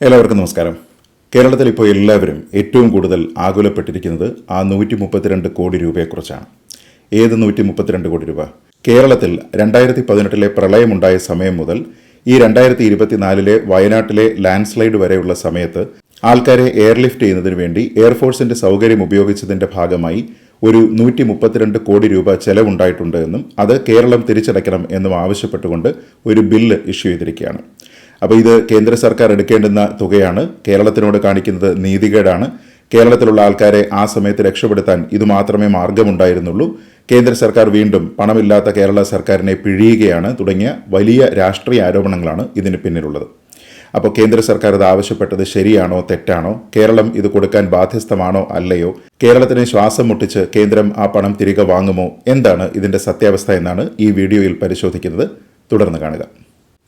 എല്ലാവർക്കും നമസ്കാരം. കേരളത്തിൽ ഇപ്പോൾ എല്ലാവരും ഏറ്റവും കൂടുതൽ ആകുലപ്പെട്ടിരിക്കുന്നത് ആ നൂറ്റി മുപ്പത്തിരണ്ട് കോടി രൂപയെക്കുറിച്ചാണ്. ഏത് നൂറ്റി മുപ്പത്തിരണ്ട് കോടി രൂപ? കേരളത്തിൽ രണ്ടായിരത്തി പതിനെട്ടിലെ പ്രളയമുണ്ടായ സമയം മുതൽ ഈ രണ്ടായിരത്തി ഇരുപത്തിനാലിലെ വയനാട്ടിലെ ലാൻഡ് സ്ലൈഡ് വരെയുള്ള സമയത്ത് ആൾക്കാരെ എയർലിഫ്റ്റ് ചെയ്യുന്നതിന് വേണ്ടി എയർഫോഴ്സിന്റെ സൗകര്യം ഉപയോഗിച്ചതിന്റെ ഭാഗമായി ഒരു നൂറ്റി മുപ്പത്തിരണ്ട് കോടി രൂപ ചെലവുണ്ടായിട്ടുണ്ട് എന്നും അത് കേരളം തിരിച്ചടയ്ക്കണം എന്നും ആവശ്യപ്പെട്ടുകൊണ്ട് ഒരു ബില്ല് ഇഷ്യൂ ചെയ്തിരിക്കുകയാണ്. അപ്പോൾ ഇത് കേന്ദ്ര സർക്കാർ എടുക്കേണ്ടുന്ന തുകയാണ്. കേരളത്തിനോട് കാണിക്കുന്നത് നീതികേടാണ്. കേരളത്തിലുള്ള ആൾക്കാരെ ആ സമയത്ത് രക്ഷപ്പെടുത്താൻ ഇത് മാത്രമേ മാർഗമുണ്ടായിരുന്നുള്ളൂ. കേന്ദ്ര സർക്കാർ വീണ്ടും പണമില്ലാത്ത കേരള സർക്കാരിനെ പിഴിയുകയാണ് തുടങ്ങിയ വലിയ രാഷ്ട്രീയ ആരോപണങ്ങളാണ് ഇതിന് പിന്നിലുള്ളത്. അപ്പോൾ കേന്ദ്ര സർക്കാർ ഇത് ആവശ്യപ്പെട്ടത് ശരിയാണോ തെറ്റാണോ? കേരളം ഇത് കൊടുക്കാൻ ബാധ്യസ്ഥമാണോ അല്ലയോ? കേരളത്തിന് ശ്വാസം മുട്ടിച്ച് കേന്ദ്രം ആ പണം തിരികെ വാങ്ങുമോ? എന്താണ് ഇതിന്റെ സത്യാവസ്ഥ എന്നാണ് ഈ വീഡിയോയിൽ പരിശോധിക്കുന്നത്. തുടർന്ന് കാണുക.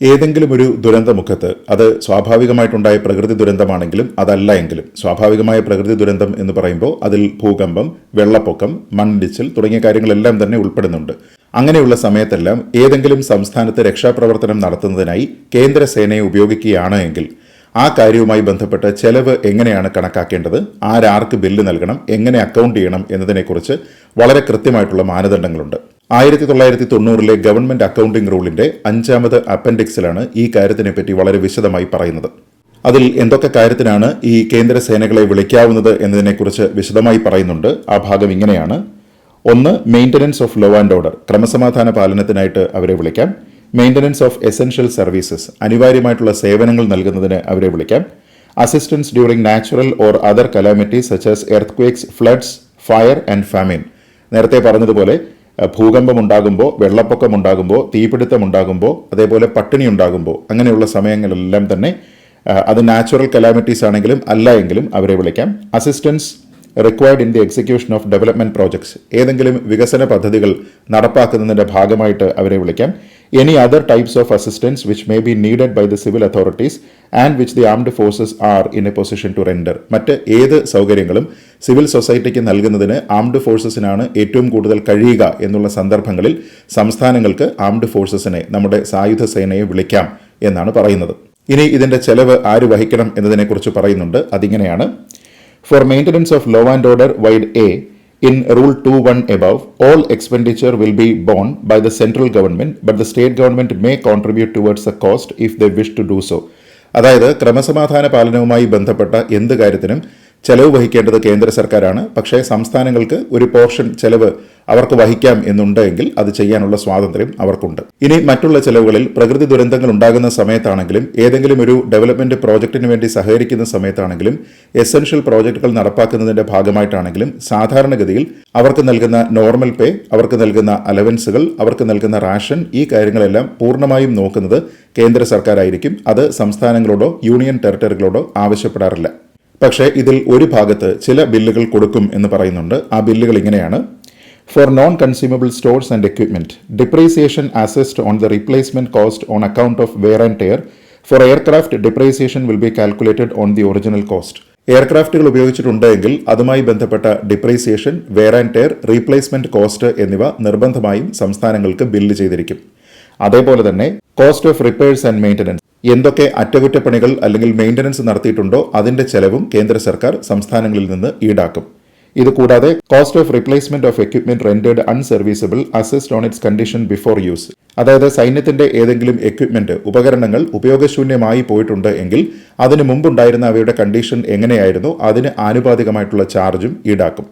ഏതെങ്കിലും ഒരു ദുരന്തമുഖത്ത് അത് സ്വാഭാവികമായിട്ടുണ്ടായ പ്രകൃതി ദുരന്തമാണെങ്കിലും അതല്ല എങ്കിലും സ്വാഭാവികമായ പ്രകൃതി ദുരന്തം എന്ന് പറയുമ്പോൾ അതിൽ ഭൂകമ്പം വെള്ളപ്പൊക്കം മണ്ണിടിച്ചിൽ തുടങ്ങിയ കാര്യങ്ങളെല്ലാം തന്നെ ഉൾപ്പെടുന്നുണ്ട്. അങ്ങനെയുള്ള സമയത്തെല്ലാം ഏതെങ്കിലും സംസ്ഥാനത്ത് രക്ഷാപ്രവർത്തനം നടത്തുന്നതിനായി കേന്ദ്രസേനയെ ഉപയോഗിക്കുകയാണ് എങ്കിൽ ആ കാര്യവുമായി ബന്ധപ്പെട്ട് ചെലവ് എങ്ങനെയാണ് കണക്കാക്കേണ്ടത് ആരാർക്ക് ബില്ല് നൽകണം എങ്ങനെ അക്കൗണ്ട് ചെയ്യണം എന്നതിനെക്കുറിച്ച് വളരെ കൃത്യമായിട്ടുള്ള മാനദണ്ഡങ്ങളുണ്ട്. ആയിരത്തി തൊള്ളായിരത്തി തൊണ്ണൂറിലെ ഗവൺമെന്റ് അക്കൗണ്ടിംഗ് റൂളിന്റെ അഞ്ചാമത് അപ്പൻഡിക്സിലാണ് ഈ കാര്യത്തിനെപ്പറ്റി വളരെ വിശദമായി പറയുന്നത്. അതിൽ എന്തൊക്കെ കാര്യത്തിനാണ് ഈ കേന്ദ്ര സേനകളെ വിളിക്കാവുന്നത് എന്നതിനെക്കുറിച്ച് വിശദമായി പറയുന്നുണ്ട്. ആ ഭാഗം ഇങ്ങനെയാണ്. ഒന്ന് maintenance of law and order ക്രമസമാധാന പാലനത്തിനായിട്ട് അവരെ വിളിക്കാം. മെയിന്റനൻസ് ഓഫ് എസെൻഷ്യൽ സർവീസസ് അനിവാര്യമായിട്ടുള്ള സേവനങ്ങൾ നൽകുന്നതിന് അവരെ വിളിക്കാം. Assistance during natural or other calamities such as earthquakes floods fire and famine നേരത്തെ പറഞ്ഞതുപോലെ അഹ് ഭൂകമ്പം ഉണ്ടാകുമ്പോൾ വെള്ളപ്പൊക്കം ഉണ്ടാകുമ്പോൾ തീപിടുത്തം ഉണ്ടാകുമ്പോൾ അതേപോലെ പട്ടിണി ഉണ്ടാകുമ്പോൾ അങ്ങനെയുള്ള സമയങ്ങളെല്ലാം തന്നെ അത് നാച്ചുറൽ കലാമിറ്റീസ് ആണെങ്കിലും അല്ല എങ്കിലും അവരെ വിളിക്കാം. Assistance required in the execution of development projects ഏതെങ്കിലും വികസന പദ്ധതികൾ നടപ്പാക്കുന്നതിന്റെ ഭാഗമായിട്ട് അവരെ വിളിക്കാം. Any other types of assistance which may be needed by the civil authorities and which the armed forces are in a position to render മറ്റ് ഏത് സൗകര്യങ്ങളും സിവിൽ സൊസൈറ്റിക്ക് നൽകുന്നതിന് ആംഡ് ഫോഴ്സസിനാണ് ഏറ്റവും കൂടുതൽ കഴിയുക എന്നുള്ള സന്ദർഭങ്ങളിൽ സംസ്ഥാനങ്ങൾക്ക് ആംഡ് ഫോഴ്സസിനെ നമ്മുടെ സായുധ സേനയെ വിളിക്കാം എന്നാണ് പറയുന്നത്. ഇനി ഇതിന്റെ ചെലവ് ആര് വഹിക്കണം എന്നതിനെക്കുറിച്ച് പറയുന്നുണ്ട്. അതിങ്ങനെയാണ്. For maintenance of law and order vide A, in Rule 2.1 above, all expenditure will be borne by the central government, but the state government may contribute towards the cost if they wish to do so. അതായത് ക്രമസമാധാന പാലനവുമായി ബന്ധപ്പെട്ട എന്ത് കാര്യത്തിനും ചെലവ് വഹിക്കേണ്ടത് കേന്ദ്ര സർക്കാരാണ്. പക്ഷേ സംസ്ഥാനങ്ങൾക്ക് ഒരു പോർഷൻ ചെലവ് അവർക്ക് വഹിക്കാം എന്നുണ്ടെങ്കിൽ അത് ചെയ്യാനുള്ള സ്വാതന്ത്ര്യം അവർക്കുണ്ട്. ഇനി മറ്റുള്ള ചെലവുകളിൽ പ്രകൃതി ദുരന്തങ്ങൾ ഉണ്ടാകുന്ന സമയത്താണെങ്കിലും ഏതെങ്കിലും ഒരു ഡെവലപ്മെന്റ് പ്രോജക്റ്റിന് വേണ്ടി സഹകരിക്കുന്ന സമയത്താണെങ്കിലും എസെൻഷ്യൽ പ്രോജക്റ്റുകൾ നടപ്പാക്കുന്നതിന്റെ ഭാഗമായിട്ടാണെങ്കിലും സാധാരണഗതിയിൽ അവർക്ക് നൽകുന്ന നോർമൽ പേ അവർക്ക് നൽകുന്ന അലവൻസുകൾ അവർക്ക് നൽകുന്ന റാഷൻ ഈ കാര്യങ്ങളെല്ലാം പൂർണമായും നോക്കുന്നത് കേന്ദ്ര സർക്കാരായിരിക്കും. അത് സംസ്ഥാനങ്ങളോടോ യൂണിയൻ ടെറിട്ടറികളോടോ ആവശ്യപ്പെടാറില്ല. പക്ഷേ ഇതിൽ ഒരു ഭാഗത്ത് ചില ബില്ലുകൾ കൊടുക്കും എന്ന് പറയുന്നുണ്ട്. ആ ബില്ലുകൾ ഇങ്ങനെയാണ്. For non consumable stores and equipment depreciation assessed on the replacement cost on account of wear and tear for aircraft depreciation will be calculated on the original cost എയർക്രാഫ്റ്റുകൾ ഉപയോഗിച്ചിട്ടുണ്ടെങ്കിൽ അതുമായി ബന്ധപ്പെട്ട depreciation wear and tear replacement cost എന്നിവ നിർബന്ധമായും സംസ്ഥാനങ്ങൾക്ക് bill ചെയ്തിരിക്കും. അതേപോലെ തന്നെ cost of repairs and maintenance എന്തൊക്കെ അറ്റകുറ്റപ്പണികൾ അല്ലെങ്കിൽ മെയിന്റനൻസ് നടത്തിയിട്ടുണ്ടോ അതിന്റെ ചെലവും കേന്ദ്ര സർക്കാർ സംസ്ഥാനങ്ങളിൽ നിന്ന് ഈടാക്കും. ഇതുകൂടാതെ cost of replacement of equipment rendered unserviceable assessed on its condition before use അതായത് സൈന്യത്തിന്റെ ഏതെങ്കിലും എക്യുപ്മെന്റ് ഉപകരണങ്ങൾ ഉപയോഗശൂന്യമായി പോയിട്ടുണ്ട് എങ്കിൽ അതിനു മുമ്പുണ്ടായിരുന്ന അവയുടെ കണ്ടീഷൻ എങ്ങനെയായിരുന്നു അതിന് ആനുപാതികമായിട്ടുള്ള ചാർജും ഈടാക്കും.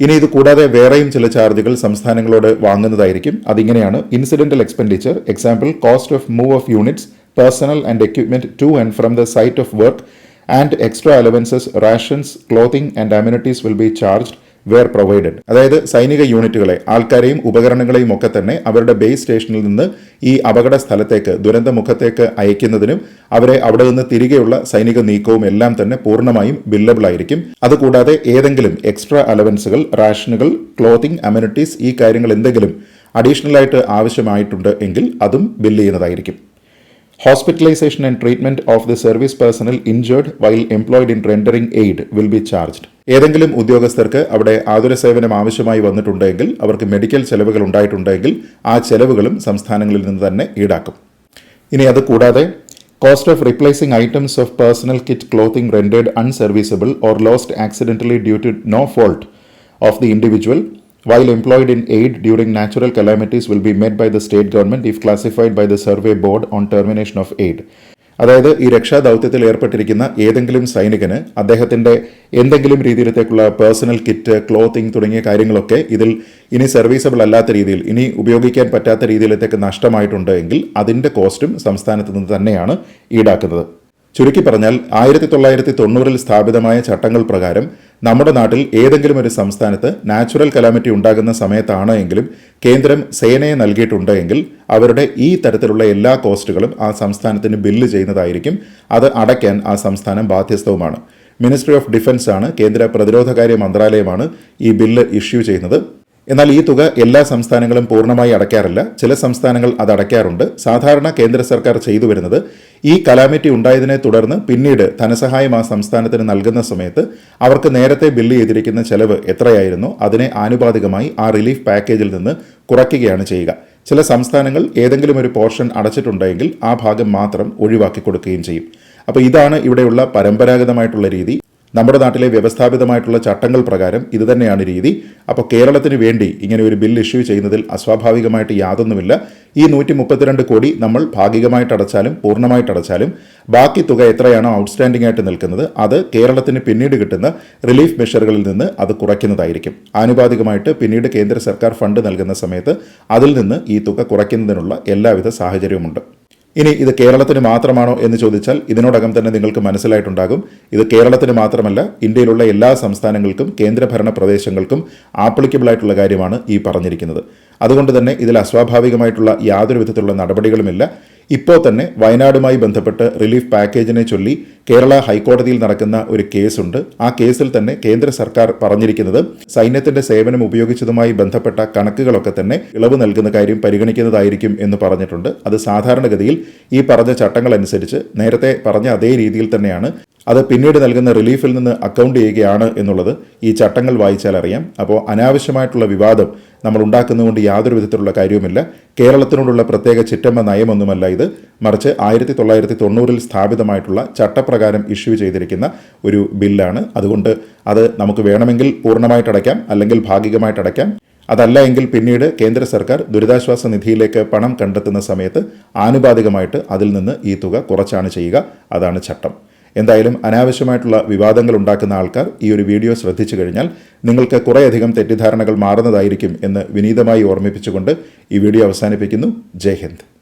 ഇനി ഇത് കൂടാതെ വേറെയും ചില ചാർജുകൾ സംസ്ഥാനങ്ങളോട് വാങ്ങുന്നതായിരിക്കും. അതിങ്ങനെയാണ് incidental expenditure example cost of move of units personnel and equipment to and from the site of work and extra allowances rations clothing and amenities will be charged where provided അതായത് സൈനിക യൂണിറ്റുകളെ ആൾക്കാരെയും ഉപകരണങ്ങളെയും ഒക്കെ തന്നെ അവരുടെ ബേസ് സ്റ്റേഷനിൽ നിന്ന് ഈ അപകട സ്ഥലത്തേക്ക് ദുരന്തമുഖത്തേക്ക് അയക്കുന്നതിനും അവരെ അവിടെ നിന്ന് തിരികെയുള്ള സൈനിക നീക്കവും എല്ലാം തന്നെ പൂർണമായും ബില്ലബിൾ ആയിരിക്കും. അതുകൂടാതെ ഏതെങ്കിലും എക്സ്ട്രാ അലവൻസുകൾ റാഷനുകൾ ക്ലോത്തിങ് അമ്യൂണിറ്റീസ് ഈ കാര്യങ്ങൾ എന്തെങ്കിലും അഡീഷണൽ ആയിട്ട് ആവശ്യമായിട്ടുണ്ട് എങ്കിൽ അതും ബില്ല് ചെയ്യുന്നതായിരിക്കും. Hospitalisation and treatment of the service personnel injured while employed in rendering aid will be charged ഏതെങ്കിലും ഉദ്യോഗസ്ഥർക്ക് അവിടെ ആതുര സേവനം ആവശ്യമായി വന്നിട്ടുണ്ടെങ്കിൽ അവർക്ക് മെഡിക്കൽ ചെലവുകൾ ഉണ്ടായിട്ടുണ്ടെങ്കിൽ ആ ചെലവുകളും സംസ്ഥാനങ്ങളിൽ നിന്ന് തന്നെ ഈടാക്കും. ഇനി അത് കൂടാതെ cost of replacing items of personal kit clothing rendered unserviceable or lost accidentally due to no fault of the individual while employed in aid during natural calamities will be met by the state government if classified by the survey board on termination of aid. അതായത് ഈ രക്ഷാ ദൗത്യത്തിൽ ഏർപ്പെട്ടിരിക്കുന്ന ഏതെങ്കിലും സൈനികന് അദ്ദേഹത്തിന്റെ എന്തെങ്കിലും രീതിയിലത്തേക്കുള്ള personal kit clothing തുടങ്ങിയ കാര്യങ്ങളൊക്കെ ഇതിൽ ഇനി സർവീസബിൾ അല്ലാത്ത രീതിയിൽ ഇനി ഉപയോഗിക്കാൻ പറ്റാത്ത രീതിയിലത്തേക്ക് നഷ്ടമായിട്ടുണ്ട് എങ്കിൽ അതിന്റെ കോസ്റ്റും സംസ്ഥാനത്ത് നിന്ന് തന്നെയാണ് ഈടാക്കുന്നത് ചുരുക്കി പറഞ്ഞാൽ ആയിരത്തി തൊള്ളായിരത്തി തൊണ്ണൂറിൽ സ്ഥാപിതമായ ചട്ടങ്ങൾ പ്രകാരം നമ്മുടെ നാട്ടിൽ ഏതെങ്കിലും ഒരു സംസ്ഥാനത്ത് നാച്ചുറൽ കലാമിറ്റി ഉണ്ടാകുന്ന സമയത്താണ് എങ്കിലും കേന്ദ്രം സേനയെ നൽകിയിട്ടുണ്ട് എങ്കിൽ അവരുടെ ഈ തരത്തിലുള്ള എല്ലാ കോസ്റ്റുകളും ആ സംസ്ഥാനത്തിന് ബില്ല് ചെയ്യുന്നതായിരിക്കും. അത് അടയ്ക്കാൻ ആ സംസ്ഥാനം ബാധ്യസ്ഥവുമാണ്. മിനിസ്ട്രി ഓഫ് ഡിഫൻസ് ആണ് കേന്ദ്ര പ്രതിരോധകാര്യ മന്ത്രാലയമാണ് ഈ ബില്ല് ഇഷ്യൂ ചെയ്യുന്നത്. എന്നാൽ ഈ തുക എല്ലാ സംസ്ഥാനങ്ങളും പൂർണമായി അടയ്ക്കാറില്ല. ചില സംസ്ഥാനങ്ങൾ അത് അടയ്ക്കാറുണ്ട്. സാധാരണ കേന്ദ്ര സർക്കാർ ചെയ്തു വരുന്നത് ഈ കലാമിറ്റി ഉണ്ടായതിനെ തുടർന്ന് പിന്നീട് ധനസഹായം ആ സംസ്ഥാനത്തിന് നൽകുന്ന സമയത്ത് അവർക്ക് നേരത്തെ ബില്ല് ചെയ്തിരിക്കുന്ന ചെലവ് എത്രയായിരുന്നോ? അതിനെ ആനുപാതികമായി ആ റിലീഫ് പാക്കേജിൽ നിന്ന് കുറയ്ക്കുകയാണ് ചെയ്യുക. ചില സംസ്ഥാനങ്ങൾ ഏതെങ്കിലും ഒരു പോർഷൻ അടച്ചിട്ടുണ്ടെങ്കിൽ ആ ഭാഗം മാത്രം ഒഴിവാക്കി കൊടുക്കുകയും ചെയ്യും. അപ്പോൾ ഇതാണ് ഇവിടെയുള്ള പരമ്പരാഗതമായിട്ടുള്ള രീതി. നമ്മുടെ നാട്ടിലെ വ്യവസ്ഥാപിതമായിട്ടുള്ള ചട്ടങ്ങൾ പ്രകാരം ഇത് തന്നെയാണ് രീതി. അപ്പോൾ കേരളത്തിന് വേണ്ടി ഇങ്ങനെ ഒരു ബിൽ ഇഷ്യൂ ചെയ്യുന്നതിൽ അസ്വാഭാവികമായിട്ട് യാതൊന്നുമില്ല. ഈ നൂറ്റി മുപ്പത്തിരണ്ട് കോടി നമ്മൾ ഭാഗികമായിട്ട് അടച്ചാലും പൂർണമായിട്ട് അടച്ചാലും ബാക്കി തുക എത്രയാണോ ഔട്ട്സ്റ്റാൻഡിംഗ് ആയിട്ട് നിൽക്കുന്നത് അത് കേരളത്തിന് പിന്നീട് കിട്ടുന്ന റിലീഫ് മെഷറുകളിൽ നിന്ന് അത് കുറയ്ക്കുന്നതായിരിക്കും. ആനുപാതികമായിട്ട് പിന്നീട് കേന്ദ്ര സർക്കാർ ഫണ്ട് നൽകുന്ന സമയത്ത് അതിൽ നിന്ന് ഈ തുക കുറയ്ക്കുന്നതിനുള്ള എല്ലാവിധ സാഹചര്യവുമുണ്ട്. ഇനി ഇത് കേരളത്തിന് മാത്രമാണോ എന്ന് ചോദിച്ചാൽ ഇതിനോടകം തന്നെ നിങ്ങൾക്ക് മനസ്സിലായിട്ടുണ്ടാകും. ഇത് കേരളത്തിന് മാത്രമല്ല ഇന്ത്യയിലുള്ള എല്ലാ സംസ്ഥാനങ്ങൾക്കും കേന്ദ്രഭരണ പ്രദേശങ്ങൾക്കും ആപ്ലിക്കബിൾ ആയിട്ടുള്ള കാര്യമാണ് ഈ പറഞ്ഞിരിക്കുന്നത്. അതുകൊണ്ട് തന്നെ ഇതിൽ അസ്വാഭാവികമായിട്ടുള്ള യാതൊരു വിധത്തിലുള്ള നടപടികളുമില്ല. ഇപ്പോൾ തന്നെ വയനാടുമായി ബന്ധപ്പെട്ട് റിലീഫ് പാക്കേജിനെ ചൊല്ലി കേരള ഹൈക്കോടതിയിൽ നടക്കുന്ന ഒരു കേസുണ്ട്. ആ കേസിൽ തന്നെ കേന്ദ്ര സർക്കാർ പറഞ്ഞിരിക്കുന്നത് സൈന്യത്തിന്റെ സേവനം ഉപയോഗിച്ചതുമായി ബന്ധപ്പെട്ട കണക്കുകളൊക്കെ തന്നെ ഇളവ് നൽകുന്ന കാര്യം പരിഗണിക്കുന്നതായിരിക്കും എന്ന് പറഞ്ഞിട്ടുണ്ട്. അത് സാധാരണഗതിയിൽ ഈ പറഞ്ഞ ചട്ടങ്ങൾ അനുസരിച്ച് നേരത്തെ പറഞ്ഞ അതേ രീതിയിൽ തന്നെയാണ് അത് പിന്നീട് നൽകുന്ന റിലീഫിൽ നിന്ന് അക്കൗണ്ട് ചെയ്യുകയാണ് എന്നുള്ളത് ഈ ചട്ടങ്ങൾ വായിച്ചാൽ അറിയാം. അപ്പോൾ അനാവശ്യമായിട്ടുള്ള വിവാദം നമ്മൾ ഉണ്ടാക്കുന്നതുകൊണ്ട് യാതൊരു വിധത്തിലുള്ള കാര്യവുമില്ല. കേരളത്തിനോടുള്ള പ്രത്യേക ചിറ്റമ്മ നയമൊന്നുമല്ല ഇത്. മറിച്ച് ആയിരത്തി തൊള്ളായിരത്തി തൊണ്ണൂറിൽ സ്ഥാപിതമായിട്ടുള്ള ചട്ടപ്രകാരം ഇഷ്യൂ ചെയ്തിരിക്കുന്ന ഒരു ബില്ലാണ്. അതുകൊണ്ട് അത് നമുക്ക് വേണമെങ്കിൽ പൂർണമായിട്ട് അടയ്ക്കാം അല്ലെങ്കിൽ ഭാഗികമായിട്ട് അടയ്ക്കാം. അതല്ല എങ്കിൽ പിന്നീട് കേന്ദ്ര സർക്കാർ ദുരിതാശ്വാസ നിധിയിലേക്ക് പണം കണ്ടെത്തുന്ന സമയത്ത് ആനുപാതികമായിട്ട് അതിൽ നിന്ന് ഈ തുക കുറച്ചാണ് ചെയ്യുക. അതാണ് ചട്ടം. എന്തായാലും അനാവശ്യമായിട്ടുള്ള വിവാദങ്ങൾ ഉണ്ടാക്കുന്ന ആൾക്കാർ ഈ ഒരു വീഡിയോ ശ്രദ്ധിച്ചു കഴിഞ്ഞാൽ നിങ്ങൾക്ക് കുറേയധികം തെറ്റിദ്ധാരണകൾ മാറുന്നതായിരിക്കും എന്ന് വിനീതമായി ഓർമ്മിപ്പിച്ചുകൊണ്ട് ഈ വീഡിയോ അവസാനിപ്പിക്കുന്നു. ജയ് ഹിന്ദ്.